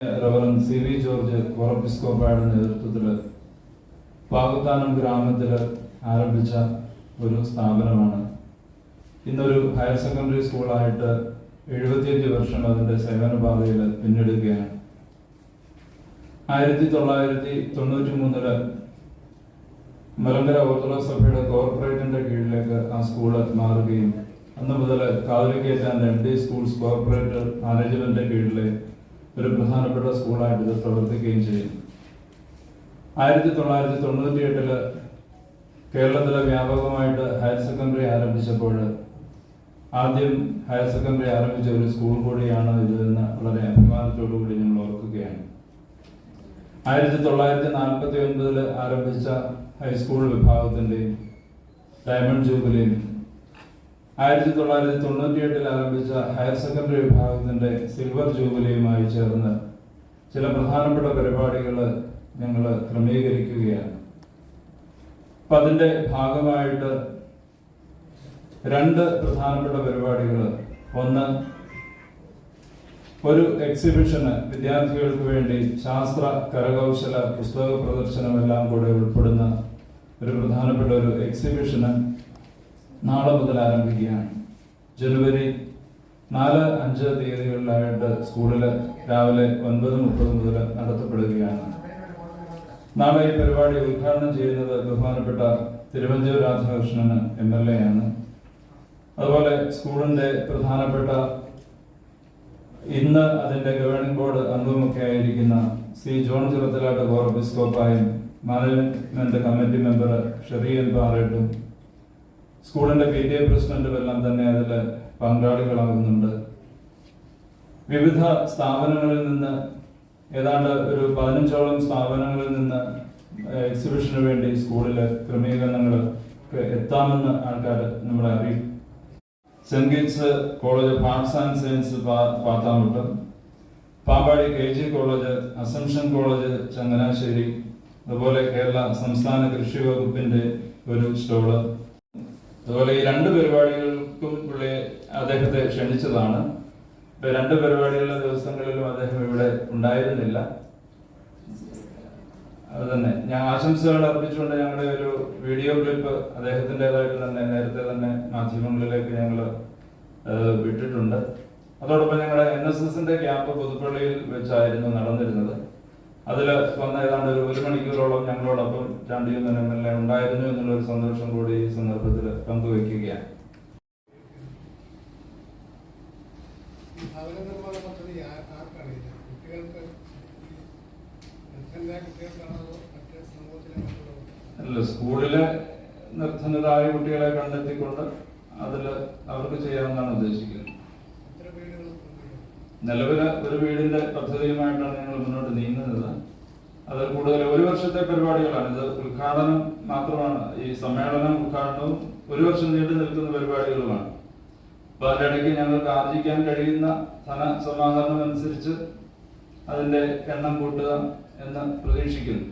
Reverend C V George കോറപ്പിസ്കോപ്പായുടെ നേതൃത്വത്തിൽ പാകുത്താനം ഗ്രാമത്തിൽ ആരംഭിച്ച ഒരു സ്ഥാപനമാണ്. ഇന്നൊരു ഹയർ സെക്കൻഡറി സ്കൂളായിട്ട് എഴുപത്തിയഞ്ച് വർഷം അതിന്റെ സേവനപാതയിൽ പിന്നിടുകയാണ്. ആയിരത്തി തൊള്ളായിരത്തി തൊണ്ണൂറ്റി മൂന്നിൽ മലങ്കര ഓർത്തഡോക്സ് സഭയുടെ കോർപ്പറേറ്റിന്റെ കീഴിലേക്ക് ആ സ്കൂൾ മാറുകയും അന്ന് മുതൽ catholicate M D schools corporate മാനേജ്മെന്റിന്റെ കീഴിലെ ഒരു പ്രധാനപ്പെട്ട സ്കൂളായിട്ട് ഇത് പ്രവർത്തിക്കുകയും ചെയ്യുന്നു. ആയിരത്തി തൊള്ളായിരത്തി തൊണ്ണൂറ്റി എട്ടിൽ കേരളത്തിലെ വ്യാപകമായിട്ട് ഹയർ സെക്കൻഡറി ആരംഭിച്ചപ്പോൾ ആദ്യം ഹയർ സെക്കൻഡറി ആരംഭിച്ച ഒരു സ്കൂൾ കൂടിയാണ് ഇത് എന്ന് വളരെ അഭിമാനത്തോടു കൂടി ഞങ്ങൾ ഓർക്കുകയാണ്. ആയിരത്തി തൊള്ളായിരത്തി നാൽപ്പത്തി ഒൻപതിൽ ആരംഭിച്ച ഹൈസ്കൂൾ വിഭാഗത്തിന്റെയും ഡയമണ്ട് ജൂബിലിയും ആയിരത്തി തൊള്ളായിരത്തി തൊണ്ണൂറ്റി എട്ടിൽ ആരംഭിച്ച ഹയർ സെക്കൻഡറി വിഭാഗത്തിന്റെ സിൽവർ ജൂബിലിയുമായി ചേർന്ന് ചില പ്രധാനപ്പെട്ട പരിപാടികൾ ഞങ്ങൾ ക്രമീകരിക്കുകയാണ്. അപ്പം അതിന്റെ ഭാഗമായിട്ട് രണ്ട് പ്രധാനപ്പെട്ട പരിപാടികൾ. ഒന്ന് ഒരു എക്സിബിഷന് വിദ്യാർത്ഥികൾക്ക് വേണ്ടി ശാസ്ത്ര കരകൗശല പുസ്തക പ്രദർശനമെല്ലാം കൂടെ ഉൾപ്പെടുന്ന ഒരു പ്രധാനപ്പെട്ട ഒരു എക്സിബിഷന് നാളെ മുതൽ ആരംഭിക്കുകയാണ്. ജനുവരി നാല് അഞ്ച് തീയതികളിലായിട്ട് സ്കൂളിൽ രാവിലെ ഒൻപത് മുപ്പത് മുതൽ നടത്തപ്പെടുകയാണ്. നാളെ ഈ പരിപാടി ഉദ്ഘാടനം ചെയ്യുന്നത് ബഹുമാനപ്പെട്ട തിരുവഞ്ചൂർ രാധാകൃഷ്ണന് എം എൽ എ ആണ്. അതുപോലെ സ്കൂളിന്റെ പ്രധാനപ്പെട്ട ഇന്ന് അതിന്റെ ഗവേണിംഗ് ബോർഡ് അംഗമൊക്കെ ആയിരിക്കുന്ന സി ജോൺ ചിറത്തലാട്ട് ഗോർബിസ്കോപ്പായും മാനേജ്മെന്റ് കമ്മിറ്റി മെമ്പർ ഷെറിയൻ പാറേട്ടും സ്കൂളിന്റെ പി ടി എ പ്രസിഡന്റും എല്ലാം തന്നെ അതിൽ പങ്കാളികളാകുന്നുണ്ട്. വിവിധ സ്ഥാപനങ്ങളിൽ നിന്ന് ഏതാണ്ട് ഒരു പതിനഞ്ചോളം സ്ഥാപനങ്ങളിൽ നിന്ന് എക്സിബിഷന് വേണ്ടി സ്കൂളിൽ ക്രമീകരണങ്ങൾ എത്താമെന്ന് ആൾക്കാർ നമ്മളെ അറിയും. Saint Gits college of arts and science Pathamuttam Pampady K G college Assumption college Changanassery അതുപോലെ കേരള സംസ്ഥാന കൃഷി വകുപ്പിന്റെ ഒരു സ്റ്റോൾ അതുപോലെ ഈ രണ്ട് പരിപാടികൾക്കും പുള്ളി അദ്ദേഹത്തെ ക്ഷണിച്ചതാണ്. രണ്ട് പരിപാടികളുടെ ദിവസങ്ങളിലും അദ്ദേഹം ഇവിടെ ഉണ്ടായിരുന്നില്ല. അത് തന്നെ. ഞാൻ ആശംസകൾ അർപ്പിച്ചുകൊണ്ട് ഞങ്ങളുടെ ഒരു വീഡിയോ ക്ലിപ്പ് അദ്ദേഹത്തിന്റെതായിട്ട് തന്നെ നേരത്തെ തന്നെ മാധ്യമങ്ങളിലേക്ക് ഞങ്ങൾ വിട്ടിട്ടുണ്ട്. അതോടൊപ്പം ഞങ്ങളുടെ എൻ എസ് എസിന്റെ ക്യാമ്പ് പുതുപ്പള്ളിയിൽ വെച്ചായിരുന്നു നടന്നിരുന്നത്. അതിൽ വന്ന ഏതാണ്ട് ഒരു ഒരു മണിക്കൂറോളം ഞങ്ങളോടൊപ്പം ചാണ്ടിയുന്നൻ എം എൽ എ ഉണ്ടായിരുന്നു എന്നുള്ള ഒരു സന്തോഷം കൂടി ഈ സന്ദർഭത്തിൽ പങ്കുവെക്കുകയാണ്. അല്ല സ്കൂളിലെ നിർധനരായ കുട്ടികളെ കണ്ടെത്തിക്കൊണ്ട് അതിൽ അവർക്ക് ചെയ്യാമെന്നാണ് ഉദ്ദേശിക്കുന്നത്. നിലവിലെ ഒരു വീടിന്റെ പദ്ധതിയുമായിട്ടാണ് ഞങ്ങൾ മുന്നോട്ട് നീങ്ങുന്നത്. അത് കൂടുതൽ ഒരു വർഷത്തെ പരിപാടികളാണ്. ഇത് ഉദ്ഘാടനം മാത്രമാണ്. ഈ സമ്മേളനം ഉദ്ഘാടനവും ഒരു വർഷം നീണ്ടു നിൽക്കുന്ന പരിപാടികളുമാണ്. അപ്പൊ അതിന്റെ ഇടയ്ക്ക് ഞങ്ങൾക്ക് ആർജിക്കാൻ കഴിയുന്ന ധനസമാഹരണം അനുസരിച്ച് അതിന്റെ എണ്ണം കൂട്ടുക എന്ന് പ്രതീക്ഷിക്കുന്നു.